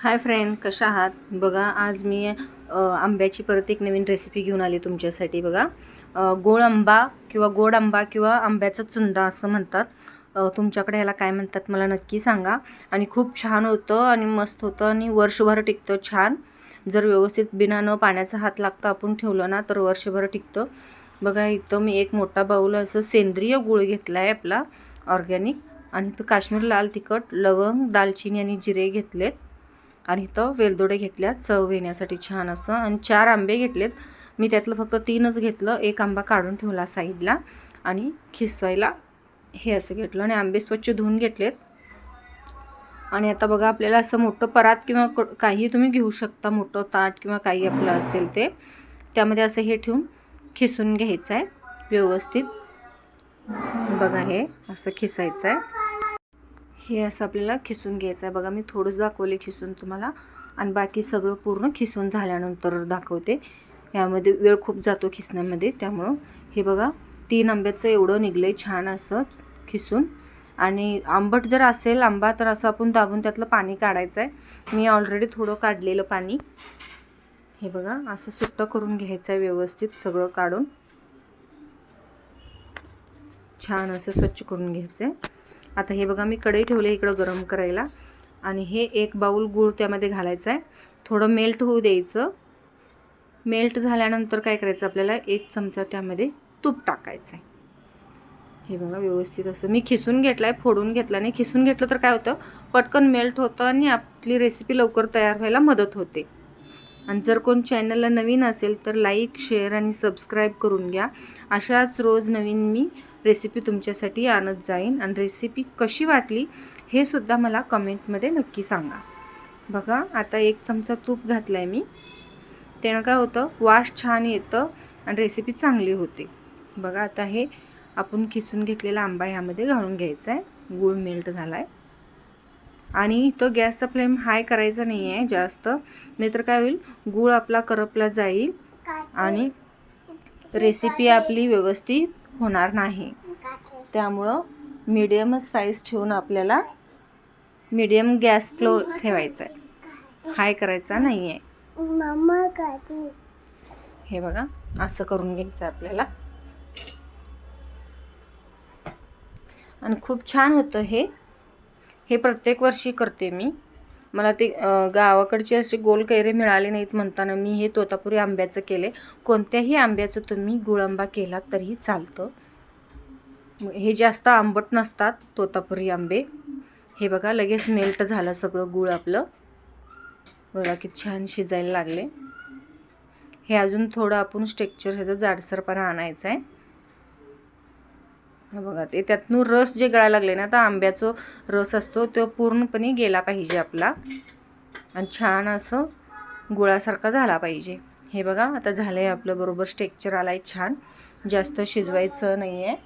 Hi friend कशा आहात? बघा आज मी आंब्याची परत एक नवीन रेसिपी घेऊन आली तुमच्यासाठी बघा. गोड आंबा किंवा गोड आंबा किंवा आंब्याचा चुंदा असं म्हणतात. तुमच्याकडे ह्याला काय म्हणतात मला नक्की सांगा. आणि खूप छान होतं आणि मस्त होतं आणि वर्षभर टिकतं छान. जर व्यवस्थित बिना न पाण्याचा हात लागता आपण ठेवलं ना तर वर्षभर टिकतं. बघा इथं मी एक मोठा बाऊल असं सेंद्रिय गुळ घेतला आहे आपला ऑर्गॅनिक आणि तो काश्मीर लाल तिखट लवंग दालचिनी आणि जिरे घेतलेत. आणि इथं वेलदोडे घेतल्यात चव येण्यासाठी छान असं. आणि चार आंबे घेतलेत. मी त्यातलं फक्त तीनच घेतलं. एक आंबा काढून ठेवला साईडला आणि खिसवायला हे असं घेतलं आणि आंबे स्वच्छ धुवून घेतलेत. आणि आता बघा आपल्याला असं मोठं परात किंवा क- काही तुम्ही घेऊ शकता मोठं ताट किंवा काही आपलं असेल ते त्यामध्ये असं हे ठेवून खिसून घ्यायचं आहे व्यवस्थित. बघा हे असं खिसायचं आहे. हे असं आपल्याला खिसून घ्यायचं आहे. बघा मी थोडंच दाखवले खिसून तुम्हाला. आणि बाकी सगळं पूर्ण खिसून झाल्यानंतर दाखवते. यामध्ये वेळ खूप जातो खिसण्यामध्ये त्यामुळं. हे बघा तीन आंब्याचं एवढं निघलं आहे छान असं खिसून. आणि आंबट जर असेल आंबा तर असं आपण दाबून त्यातलं पाणी काढायचं आहे. मी ऑलरेडी थोडं काढलेलं पाणी. हे बघा असं सुट्टं करून घ्यायचं आहे व्यवस्थित सगळं काढून. छान असं स्वच्छ करून घ्यायचं आहे. आता हे बघा मी कढई ठेवले इकडं गरम करायला. आणि हे एक बाऊल गूळ त्यामध्ये घालायचं आहे. थोडं मेल्ट होऊ द्यायचं. मेल्ट झाल्यानंतर काय करायचं आपल्याला? एक चमचा त्यामध्ये तूप टाकायचं आहे. हे बघा व्यवस्थित असं. मी खिसून घेतलं आहे फोडून घेतला नाही. खिसून घेतलं तर काय होतं? पटकन मेल्ट होतं आणि आपली रेसिपी लवकर तयार व्हायला मदत होते. आणि जर कोण चॅनलला नवीन असेल तर लाईक शेअर आणि सबस्क्राईब करून घ्या. अशाच रोज नवीन मी रेसिपी तुमच्यासाठी आणत जाईन. आणि रेसिपी कशी वाटली हे सुद्धा मला कमेंटमध्ये नक्की सांगा. बघा आता एक चमचा तूप घातला आहे मी. त्यानं काय होतं वास छान येतं आणि रेसिपी चांगली होते. बघा आता हे आपण किसून घेतलेला आंबा ह्यामध्ये घालून घ्यायचा आहे. गूळ मेल्ट झाला आहे आणि इथं गॅसचा फ्लेम हाय करायचा नाही आहे जास्त. नाहीतर काय होईल गूळ आपला करपला जाईल. आणि रेसिपी आपली व्यवस्थित होणार नाही. त्यामुळं मीडियमच साईज ठेवून आपल्याला मीडियम गॅस फ्लो ठेवायचा आहे. हाय करायचा नाही आहे हे बघा असं करून घ्यायचं आहे आपल्याला. आणि खूप छान होतं हे. हे प्रत्येक वर्षी करते मी. मला ते गावाकडचे असे गोल कैरे मिळाले नाहीत म्हणताना मी हे तोतापुरी आंब्याचं केले. कोणत्याही आंब्याचं तुम्ही गुळ आंबा केलात तरीही चालतं. हे जास्त आंबट नसतात तोतापुरी आंबे. हे बघा लगेच मेल्ट झालं सगळं गुळ आपलं. बघा किती छान शिजायला लागले. हे अजून थोडं आपण स्ट्रेक्चर ह्याचं जाडसरपणा आणायचं आहे हे बघा ते त्यातनं रस जे गळायला लागले ना आता आंब्याचा रस असतो तो पूर्णपणे गेला पाहिजे आपला. आणि छान असं गुळासारखा झाला पाहिजे. हे बघा आता झालं आहे आपलं बरोबर स्टेक्चर आला आहे छान. जास्त शिजवायचं नाही आहे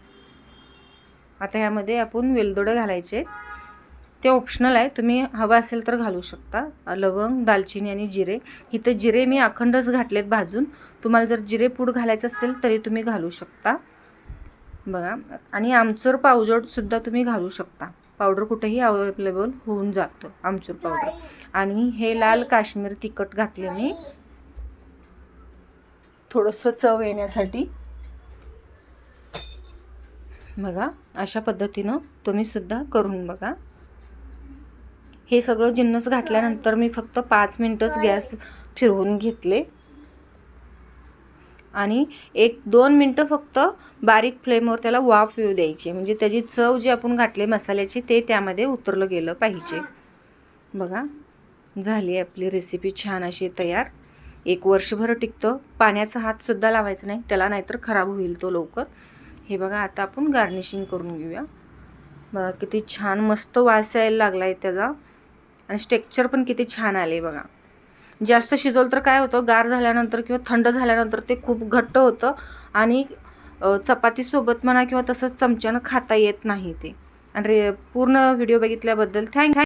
आता ह्यामध्ये आपण वेलदोडं घालायचे. ते ऑप्शनल आहे तुम्ही हवं असेल तर घालू शकता. लवंग दालचिनी आणि जिरे. इथं जिरे मी अखंडच घातलेत भाजून. तुम्हाला जर जिरे पूड घालायचं असेल तरी तुम्ही घालू शकता. बघा. आणि आमचूर पावजोडसुद्धा तुम्ही घालू शकता. पावडर कुठेही अवेलेबल होऊन जातं आमचूर पावडर. आणि हे लाल काश्मीर तिखट घातले मी. थोडंसं चव येण्यासाठी. बघा अशा पद्धतीनं तुम्ही सुद्धा करून बघा. हे सगळं जिन्नस घातल्यानंतर मी फक्त पाच मिनटंच गॅस फिरवून घेतले. आणि एक दोन मिनटं फक्त बारीक फ्लेमवर त्याला वाफ येऊ द्यायची. म्हणजे त्याची चव जी आपण घातली मसाल्याची ते त्यामध्ये उतरलं गेलं पाहिजे. बघा झाली आपली रेसिपी छान अशी तयार. एक वर्षभर टिकतं. पाण्याचा हातसुद्धा लावायचा नाही. त्याला नाहीतर खराब होईल तो लवकर. हे बघा आता आपण गार्निशिंग करून घेऊया. बघा किती छान मस्त वास यायला लागला आहे त्याचा. आणि स्टेक्चर पण किती छान आले बघा. जास्त शिजवलं तर काय होतं गार झाल्यानंतर किंवा थंड झाल्यानंतर ते खूप घट्ट होतं आणि चपातीसोबत म्हणा किंवा तसंच चमच्यानं खाता येत नाही ते. आणि रे पूर्ण व्हिडिओ बघितल्याबद्दल थँक